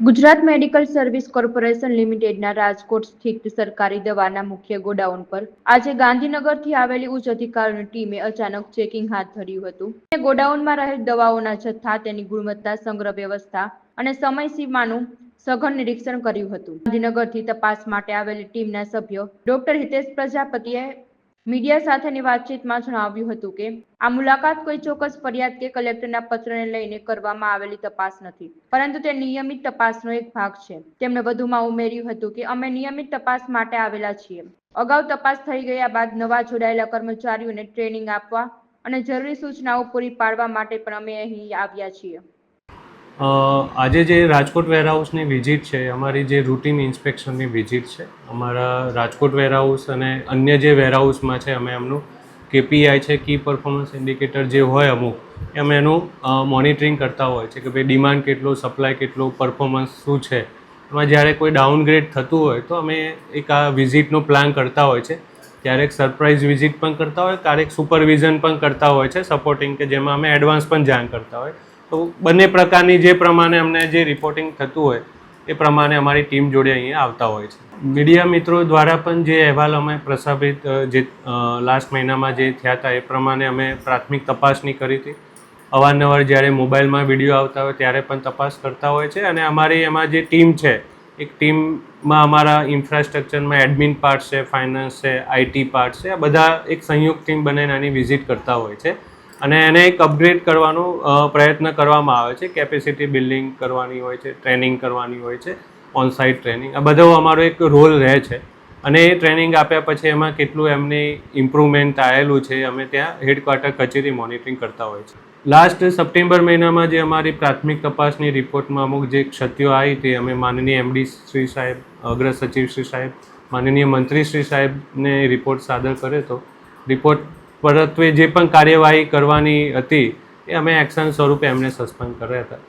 Gujarat medical service corporation લિમિટેડના રાજકોટ સ્થિત સરકારી દવાના મુખ્ય ગોડાઉન પર આજે ગાંધીનગરથી આવેલી ઉચ્ચ અધિકારીઓની ટીમે અચાનક ચેકિંગ હાથ ધર્યું હતું. ગોડાઉનમાં રહેલ દવાઓના જથ્થા, તેની ગુણવત્તા, સંગ્રહ વ્યવસ્થા અને સમય સીમાનું સઘન નિરીક્ષણ કર્યું હતું. ગાંધીનગરથી તપાસ માટે આવેલી ટીમના સભ્યો ડોક્ટર હિતેશ પ્રજાપતિએ મીડિયા સાથેની વાતચીતમાં જણાવ્યું હતું કે, આ મુલાકાત કોઈ ચોક્કસ ફરિયાદ કે કલેક્ટરના પત્રને લઈને કરવામાં આવેલી તપાસ નથી, પરંતુ તે નિયમિત તપાસનો એક ભાગ છે. તેમણે વધુમાં ઉમેર્યું હતું કે, અમે નિયમિત તપાસ માટે આવેલા છીએ. અગાઉ તપાસ થઈ ગયા બાદ નવા જોડાયેલા કર્મચારીઓને ટ્રેનિંગ આપવા અને જરૂરી સૂચનાઓ પૂરી પાડવા માટે પણ અમે અહીં આવ્યા છીએ. આજે જે રાજકોટ વેરહાઉસની વિઝિટ છે, અમારી જે રૂટીન ઇન્સ્પેક્શનની વિઝિટ છે, અમારા રાજકોટ વેરહાઉસ અને અન્ય જે વેરહાઉસમાં છે, અમે એમનું કેપીઆઈ છે, કી પરફોર્મન્સ ઇન્ડિકેટર જે હોય અમુક, અમે એનું મોનિટરિંગ કરતા હોય છે કે ભાઈ ડિમાન્ડ કેટલો, સપ્લાય કેટલો, પરફોર્મન્સ શું છે. એમાં જ્યારે કોઈ ડાઉનગ્રેડ થતું હોય, તો અમે એક આ વિઝિટનો પ્લાન કરતા હોય છે. ક્યારેક સરપ્રાઇઝ વિઝિટ પણ કરતા હોય ક્યારેક સુપરવિઝન પણ કરતા હોય છે, સપોર્ટિંગ કે જેમાં અમે એડવાન્સ પણ જાણ કરતા હોય. તો બંને પ્રકારની જે પ્રમાણે અમને જે રિપોર્ટિંગ થતું હોય, એ પ્રમાણે અમારી ટીમ જોડે અહીંયા આવતા હોય છે. મીડિયા મિત્રો દ્વારા પણ જે અહેવાલ અમે પ્રસ્થાપિત જે લાસ્ટ મહિનામાં જે થયા હતા, એ પ્રમાણે અમે પ્રાથમિક તપાસની કરી હતી. અવારનવાર જ્યારે મોબાઈલમાં વીડિયો આવતા હોય, ત્યારે પણ તપાસ કરતા હોય છે અને અમારી એમાં જે ટીમ છે, એક ટીમમાં અમારા ઇન્ફ્રાસ્ટ્રક્ચરમાં એડમિન પાર્ટ છે ફાઇનાન્સ છે આઈટી પાર્ટ છે, આ બધા એક સંયુક્ત ટીમ બનાવીને આની વિઝિટ કરતા હોય છે. અને એને એક અપગ્રેડ કરવાનો પ્રયત્ન કરવામાં આવે છે. કેપેસિટી બિલ્ડિંગ કરવાની હોય છે ટ્રેનિંગ કરવાની હોય છે ઓન સાઇટ ટ્રેનિંગ આ બધો અમારો એક રોલ રહે છે. અને એ ટ્રેનિંગ આપ્યા પછી એમાં કેટલું એમની ઇમ્પ્રુવમેન્ટ આવેલું છે, અમે ત્યાં હેડક્વાર્ટર કચેરી મોનિટરિંગ કરતા હોય છે. લાસ્ટ સપ્ટેમ્બર મહિનામાં જે અમારી પ્રાથમિક તપાસની રિપોર્ટમાં અમુક જે ક્ષતિઓ આવી તે અમે માનનીય એમડી શ્રી સાહેબ, અગ્ર સચિવ શ્રી સાહેબ, માનનીય મંત્રી શ્રી સાહેબને રિપોર્ટ સાદર કર્યો હતો. રિપોર્ટ પરત્વે જે પણ કાર્યવાહી કરવાની હતી એ અમે એક્શન સ્વરૂપે એમને સસ્પેન્ડ કર્યા હતા.